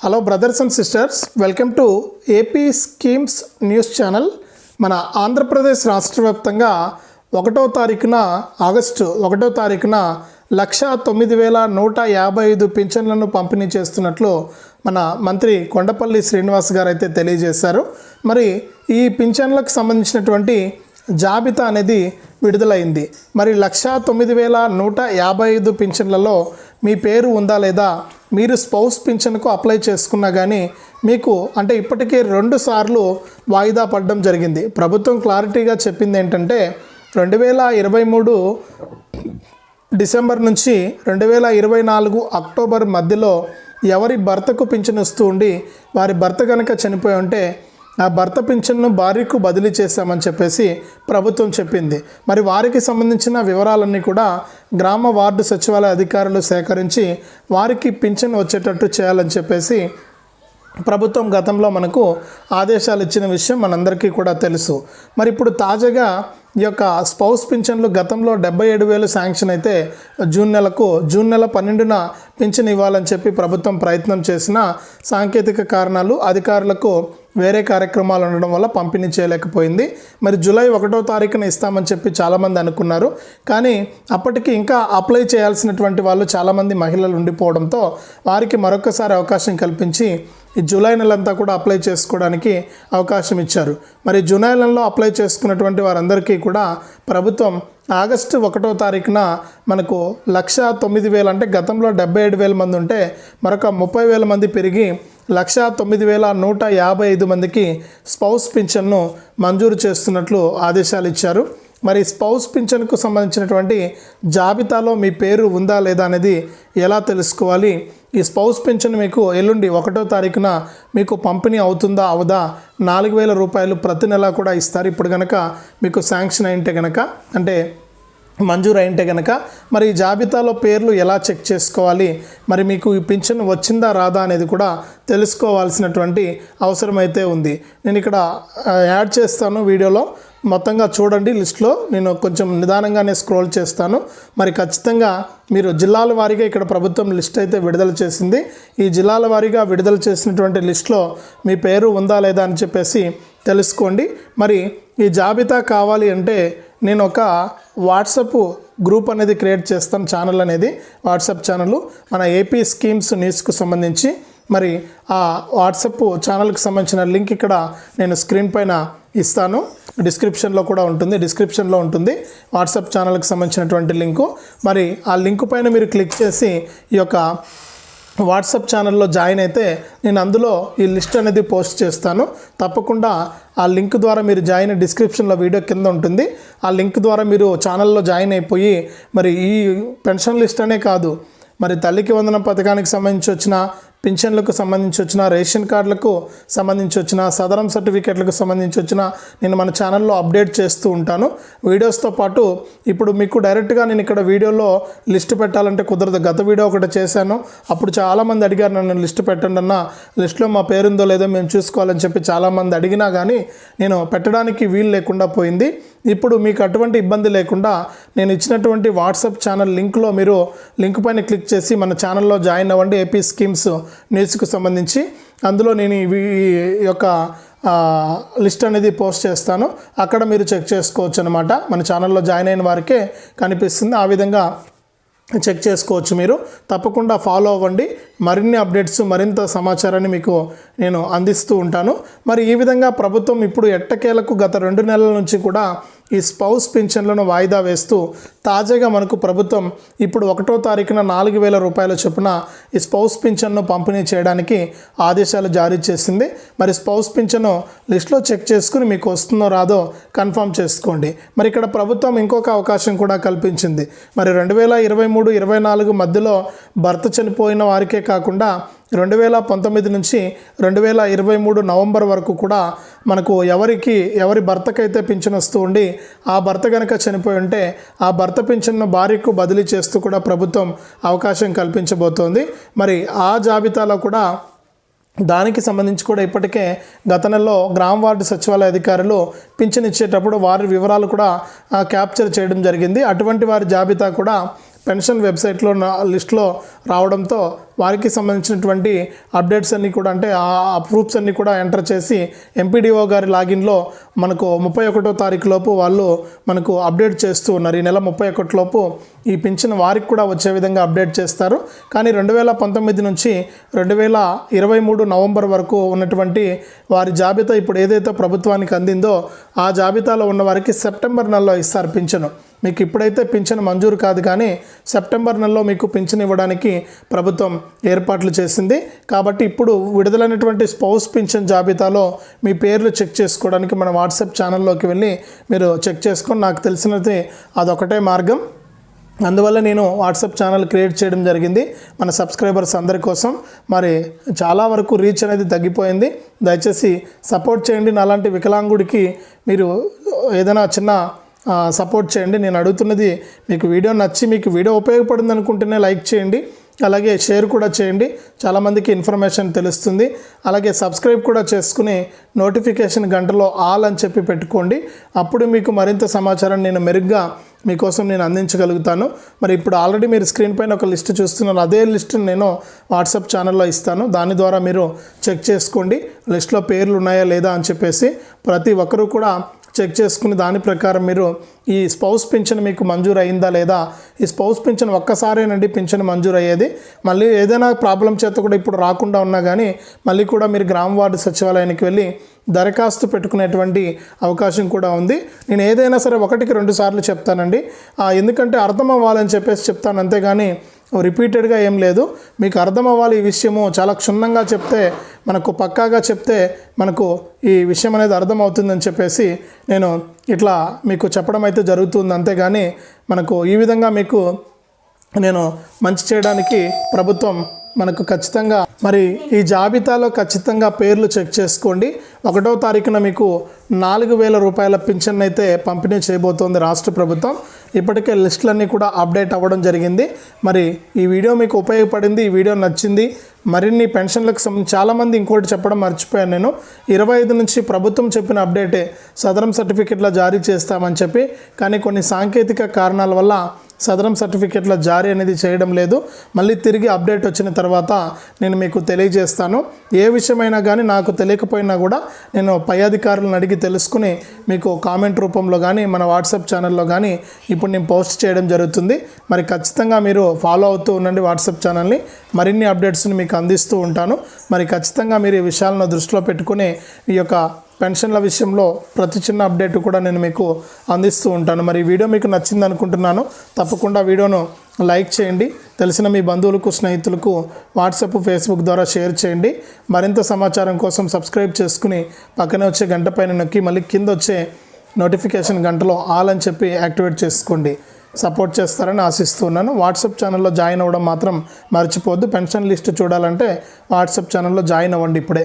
Hello brothers and sisters welcome to AP schemes news channel మన ఆంధ్రప్రదేశ్ రాష్ట్ర వ్యాప్తంగా ఒకటో తారీఖున ఆగస్టు ఒకటో తారీఖున లక్ష తొమ్మిది వేల నూట యాభై ఐదు పింఛన్లను పంపిణీ చేస్తున్నట్లు మన మంత్రి కొండపల్లి శ్రీనివాస్ గారు అయితే తెలియజేశారు. మరి ఈ పింఛన్లకు సంబంధించినటువంటి జాబితా అనేది విడుదలైంది. మరి లక్ష తొమ్మిది వేల నూట యాభై ఐదు పింఛన్లలో మీ పేరు ఉందా లేదా మీరు స్పౌస్ పింఛన్కు అప్లై చేసుకున్నా కానీ మీకు అంటే ఇప్పటికే రెండు సార్లు వాయిదా పడడం జరిగింది. ప్రభుత్వం క్లారిటీగా చెప్పింది ఏంటంటే రెండు వేల ఇరవై మూడు డిసెంబర్ నుంచి రెండు వేల ఇరవై నాలుగు అక్టోబర్ మధ్యలో ఎవరి భర్తకు పింఛన్ వస్తూ ఉండి వారి భర్త కనుక చనిపోయి ఉంటే ఆ భర్త పింఛన్ను భార్యకు బదిలీ చేశామని చెప్పేసి ప్రభుత్వం చెప్పింది. మరి వారికి సంబంధించిన వివరాలన్నీ కూడా గ్రామ వార్డు సచివాలయ అధికారులు సేకరించి వారికి పింఛన్ వచ్చేటట్టు చేయాలని చెప్పేసి ప్రభుత్వం గతంలో మనకు ఆదేశాలు ఇచ్చిన విషయం మనందరికీ కూడా తెలుసు. మరి ఇప్పుడు తాజాగా ఈ యొక్క స్పౌస్ పింఛన్లు గతంలో డెబ్బై ఏడు వేలు శాంక్షన్ అయితే జూన్ నెలకు జూన్ నెల పన్నెండున పింఛన్ ఇవ్వాలని చెప్పి ప్రభుత్వం ప్రయత్నం చేసిన సాంకేతిక కారణాలు అధికారులకు వేరే కార్యక్రమాలు ఉండడం వల్ల పంపిణీ చేయలేకపోయింది. మరి జూలై ఒకటో తారీఖున ఇస్తామని చెప్పి చాలామంది అనుకున్నారు. కానీ అప్పటికి ఇంకా అప్లై చేయాల్సినటువంటి వాళ్ళు చాలామంది మహిళలు ఉండిపోవడంతో వారికి మరొకసారి అవకాశం కల్పించి ఈ జూలై నెలంతా కూడా అప్లై చేసుకోవడానికి అవకాశం ఇచ్చారు. మరి జూలై నెలలో అప్లై చేసుకున్నటువంటి వారందరికీ కూడా ప్రభుత్వం ఆగస్టు ఒకటో తారీఖున మనకు లక్ష తొమ్మిది వేలు అంటే గతంలో డెబ్బై ఏడు వేల మంది ఉంటే మరొక ముప్పై వేల మంది పెరిగి లక్ష తొమ్మిది వేల నూట యాభై ఐదు మందికి స్పౌస్ పింఛన్ను మంజూరు చేస్తున్నట్లు ఆదేశాలు ఇచ్చారు. మరి స్పౌస్ పింఛన్కు సంబంధించినటువంటి జాబితాలో మీ పేరు ఉందా లేదా అనేది ఎలా తెలుసుకోవాలి? ఈ స్పౌస్ పింఛన్ మీకు ఎల్లుండి ఒకటో తారీఖున మీకు పంపిణీ అవుతుందా అవదా? నాలుగు వేల రూపాయలు ప్రతి నెల కూడా ఇస్తారు. ఇప్పుడు కనుక మీకు శాంక్షన్ అయింటే కనుక అంటే మంజూరు అయింటే కనుక మరి ఈ జాబితాలో పేర్లు ఎలా చెక్ చేసుకోవాలి? మరి మీకు ఈ పింఛన్ వచ్చిందా రాదా అనేది కూడా తెలుసుకోవాల్సినటువంటి అవసరం అయితే ఉంది. నేను ఇక్కడ యాడ్ చేస్తాను వీడియోలో. మొత్తంగా చూడండి లిస్ట్లో. నేను కొంచెం నిదానంగానే స్క్రోల్ చేస్తాను. మరి ఖచ్చితంగా మీరు జిల్లాల వారీగా ఇక్కడ ప్రభుత్వం లిస్ట్ అయితే విడుదల చేసింది. ఈ జిల్లాల వారీగా విడుదల చేసినటువంటి లిస్ట్లో మీ పేరు ఉందా లేదా అని చెప్పేసి తెలుసుకోండి. మరి ఈ జాబితా కావాలి అంటే నేను ఒక వాట్సప్ గ్రూప్ అనేది క్రియేట్ చేస్తాను ఛానల్ అనేది. వాట్సాప్ ఛానల్ మన ఏపీ స్కీమ్స్ న్యూస్కు సంబంధించి. మరి ఆ వాట్సప్ ఛానల్కి సంబంధించిన లింక్ ఇక్కడ నేను స్క్రీన్ పైన ఇస్తాను. డిస్క్రిప్షన్లో కూడా ఉంటుంది. డిస్క్రిప్షన్లో ఉంటుంది. వాట్సాప్ ఛానల్కి సంబంధించినటువంటి లింకు. మరి ఆ లింక్ పైన మీరు క్లిక్ చేసి ఈ యొక్క వాట్సాప్ ఛానల్లో జాయిన్ అయితే నేను అందులో ఈ లిస్ట్ అనేది పోస్ట్ చేస్తాను. తప్పకుండా ఆ లింక్ ద్వారా మీరు జాయిన్ డిస్క్రిప్షన్లో వీడియో కింద ఉంటుంది. ఆ లింక్ ద్వారా మీరు ఛానల్లో జాయిన్ అయిపోయి మరి ఈ పెన్షన్ లిస్ట్ అనే కాదు. మరి తల్లికి వందనం పథకానికి సంబంధించి వచ్చిన పింఛన్లకు సంబంధించి వచ్చిన రేషన్ కార్డులకు సంబంధించి వచ్చిన సదరం సర్టిఫికెట్లకు సంబంధించి వచ్చిన నేను మన ఛానల్లో అప్డేట్ చేస్తూ ఉంటాను. వీడియోస్తో పాటు ఇప్పుడు మీకు డైరెక్ట్గా నేను ఇక్కడ వీడియోలో లిస్ట్ పెట్టాలంటే కుదరదు. గత వీడియో ఒకటి చేశాను. అప్పుడు చాలామంది అడిగారు నన్ను లిస్ట్ పెట్టండి అన్న. లిస్ట్లో మా పేరుందో లేదో మేము చూసుకోవాలని చెప్పి చాలామంది అడిగినా కానీ నేను పెట్టడానికి వీలు లేకుండా పోయింది. ఇప్పుడు మీకు అటువంటి ఇబ్బంది లేకుండా నేను ఇచ్చినటువంటి వాట్సాప్ ఛానల్ లింక్లో మీరు లింక్ పైన క్లిక్ చేసి మన ఛానల్లో జాయిన్ అవ్వండి. ఏపీ స్కీమ్స్ న్యూస్కు సంబంధించి అందులో నేను ఇవి ఈ యొక్క లిస్ట్ అనేది పోస్ట్ చేస్తాను. అక్కడ మీరు చెక్ చేసుకోవచ్చు అనమాట మన ఛానల్లో జాయిన్ అయిన వారికే కనిపిస్తుంది. ఆ విధంగా చెక్ చేసుకోవచ్చు మీరు. తప్పకుండా ఫాలో అవ్వండి. మరిన్ని అప్డేట్స్ మరింత సమాచారాన్ని మీకు నేను అందిస్తూ ఉంటాను. మరి ఈ విధంగా ప్రభుత్వం ఇప్పుడు ఎట్టకేలకు గత రెండు నెలల నుంచి కూడా ఈ స్పౌస్ పింఛన్లను వాయిదా వేస్తూ తాజాగా మనకు ప్రభుత్వం ఇప్పుడు ఒకటో తారీఖున నాలుగు వేల రూపాయల చొప్పున ఈ స్పౌస్ పింఛన్ను పంపిణీ చేయడానికి ఆదేశాలు జారీ చేసింది. మరి స్పౌస్ పింఛను లిస్ట్లో చెక్ చేసుకుని మీకు వస్తుందో రాదో కన్ఫర్మ్ చేసుకోండి. మరి ఇక్కడ ప్రభుత్వం ఇంకొక అవకాశం కూడా కల్పించింది. మరి రెండు వేల ఇరవై మూడు ఇరవై నాలుగు మధ్యలో భర్త చనిపోయిన వారికే కాకుండా రెండు వేల పంతొమ్మిది నుంచి రెండు వేల ఇరవై మూడు నవంబర్ వరకు కూడా మనకు ఎవరికి ఎవరి భర్తకైతే పింఛను వస్తూ ఉండి ఆ భర్త కనుక చనిపోయి ఉంటే ఆ భర్త పింఛన్ను భార్యకు బదిలీ చేస్తూ కూడా ప్రభుత్వం అవకాశం కల్పించబోతోంది. మరి ఆ జాబితాలో కూడా దానికి సంబంధించి కూడా ఇప్పటికే గత నెలలో గ్రామ వార్డు సచివాలయ అధికారులు పింఛన్ ఇచ్చేటప్పుడు వారి వివరాలు కూడా క్యాప్చర్ చేయడం జరిగింది. అటువంటి వారి జాబితా కూడా పెన్షన్ వెబ్సైట్లో నా లిస్ట్లో రావడంతో వారికి సంబంధించినటువంటి అప్డేట్స్ అన్నీ కూడా అంటే ఆ ప్రూఫ్స్ అన్నీ కూడా ఎంటర్ చేసి ఎంపీడీఓ గారి లాగిన్లో మనకు ముప్పై ఒకటో తారీఖు లోపు వాళ్ళు మనకు అప్డేట్ చేస్తూ ఉన్నారు. ఈ నెల ముప్పై ఒకటి లోపు ఈ పింఛన్ వారికి కూడా వచ్చే విధంగా అప్డేట్ చేస్తారు. కానీ రెండు వేల పంతొమ్మిది నుంచి రెండు వేల ఇరవై మూడు నవంబర్ వరకు ఉన్నటువంటి వారి జాబితా ఇప్పుడు ఏదైతే ప్రభుత్వానికి అందిందో ఆ జాబితాలో ఉన్న వారికి సెప్టెంబర్ నెలలో ఇస్తారు పింఛను. మీకు ఇప్పుడైతే పింఛను మంజూరు కాదు కానీ సెప్టెంబర్ నెలలో మీకు పింఛను ఇవ్వడానికి ప్రభుత్వం ఏర్పాట్లు చేసింది. కాబట్టి ఇప్పుడు విడుదలైనటువంటి స్పౌస్ పింఛన్ జాబితాలో మీ పేర్లు చెక్ చేసుకోవడానికి మన వాట్సాప్ ఛానల్లోకి వెళ్ళి మీరు చెక్ చేసుకొని నాకు తెలిసినది అదొకటే మార్గం. అందువల్ల నేను వాట్సాప్ ఛానల్ క్రియేట్ చేయడం జరిగింది. మన సబ్స్క్రైబర్స్ అందరి కోసం మరి చాలా వరకు రీచ్ అనేది తగ్గిపోయింది. దయచేసి సపోర్ట్ చేయండి. నాలాంటి వికలాంగుడికి మీరు ఏదైనా చిన్న సపోర్ట్ చేయండి. నేను అడుగుతున్నది మీకు వీడియో నచ్చి మీకు వీడియో ఉపయోగపడింది అనుకుంటేనే లైక్ చేయండి. అలాగే షేర్ కూడా చేయండి. చాలామందికి ఇన్ఫర్మేషన్ తెలుస్తుంది. అలాగే సబ్స్క్రైబ్ కూడా చేసుకుని నోటిఫికేషన్ గంటలో ఆల్ అని చెప్పి పెట్టుకోండి. అప్పుడు మీకు మరింత సమాచారం నేను మెరుగ్గా మీకోసం నేను అందించగలుగుతాను. మరి ఇప్పుడు ఆల్రెడీ మీరు స్క్రీన్ పైన ఒక లిస్ట్ చూస్తున్నారు. అదే లిస్ట్ నేను వాట్సాప్ ఛానల్లో ఇస్తాను. దాని ద్వారా మీరు చెక్ చేసుకోండి. లిస్ట్లో పేర్లు ఉన్నాయా లేదా అని చెప్పేసి ప్రతి ఒక్కరూ కూడా చెక్ చేసుకుని దాని ప్రకారం మీరు ఈ స్పౌస్ పింఛన్ మీకు మంజూరు అయిందా లేదా? ఈ స్పౌస్ పింఛన్ ఒక్కసారేనండి పింఛన్ మంజూరు అయ్యేది మళ్ళీ ఏదైనా ప్రాబ్లం చేత కూడా ఇప్పుడు రాకుండా ఉన్నా కానీ మళ్ళీ కూడా మీరు గ్రామ వార్డు సచివాలయానికి వెళ్ళి దరఖాస్తు పెట్టుకునేటువంటి అవకాశం కూడా ఉంది. నేను ఏదైనా సరే ఒకటికి రెండు సార్లు చెప్తానండి. ఎందుకంటే అర్థం అవ్వాలని చెప్పేసి చెప్తాను. అంతేగాని రిపీటెడ్గా ఏం లేదు. మీకు అర్థం అవ్వాలి ఈ విషయము. చాలా క్షుణ్ణంగా చెప్తే మనకు పక్కాగా చెప్తే మనకు ఈ విషయం అనేది అర్థమవుతుందని చెప్పేసి నేను ఇట్లా మీకు చెప్పడం అయితే జరుగుతుంది. అంతేగాని మనకు ఈ విధంగా మీకు నేను మంచి చేయడానికి ప్రభుత్వం మనకు ఖచ్చితంగా మరి ఈ జాబితాలో ఖచ్చితంగా పేర్లు చెక్ చేసుకోండి. ఒకటో తారీఖున మీకు నాలుగు వేల రూపాయల పింఛన్ అయితే పంపిణీ చేయబోతోంది రాష్ట్ర ప్రభుత్వం. ఇప్పటికే లిస్టులన్నీ కూడా అప్డేట్ అవ్వడం జరిగింది. మరి ఈ వీడియో మీకు ఉపయోగపడింది ఈ వీడియో నచ్చింది మరిన్ని పెన్షన్లకు సంబంధించి చాలామంది ఇంకోటి చెప్పడం మర్చిపోయాను నేను. ఇరవై ఐదు నుంచి ప్రభుత్వం చెప్పిన అప్డేటే సదరం సర్టిఫికెట్లో జారీ చేస్తామని చెప్పి కానీ కొన్ని సాంకేతిక కారణాల వల్ల సదరం సర్టిఫికెట్ల జారీ అనేది చేయడం లేదు. మళ్ళీ తిరిగి అప్డేట్ వచ్చిన తర్వాత నేను మీకు తెలియజేస్తాను. ఏ విషయమైనా కానీ నాకు తెలియకపోయినా కూడా నేను పై అధికారులను అడిగి తెలుసుకుని మీకు కామెంట్ రూపంలో కానీ మన వాట్సాప్ ఛానల్లో కానీ ఇప్పుడు నేను పోస్ట్ చేయడం జరుగుతుంది. మరి ఖచ్చితంగా మీరు ఫాలో అవుతూ ఉండండి వాట్సాప్ ఛానల్ని. మరిన్ని అప్డేట్స్ని మీకు అందిస్తూ ఉంటాను. మరి ఖచ్చితంగా మీరు ఈ విషయాలను దృష్టిలో పెట్టుకుని ఈ యొక్క పెన్షన్ల విషయంలో ప్రతి చిన్న అప్డేట్ కూడా నేను మీకు అందిస్తూ ఉంటాను. మరి ఈ వీడియో మీకు నచ్చింది అనుకుంటున్నాను. తప్పకుండా వీడియోను లైక్ చేయండి. తెలిసిన మీ బంధువులకు స్నేహితులకు వాట్సాప్ ఫేస్బుక్ ద్వారా షేర్ చేయండి. మరింత సమాచారం కోసం సబ్స్క్రైబ్ చేసుకుని పక్కనే వచ్చే గంట పైన నొక్కి మళ్ళీ కింద వచ్చే నోటిఫికేషన్ గంటలో ఆల్ అని చెప్పి యాక్టివేట్ చేసుకోండి. సపోర్ట్ చేస్తారని ఆశిస్తున్నాను వాట్సాప్ ఛానల్లో జాయిన్ అవ్వడం మాత్రం మర్చిపోవద్దు. పెన్షన్ లిస్ట్ చూడాలంటే వాట్సాప్ ఛానల్లో జాయిన్ అవ్వండి ఇప్పుడే.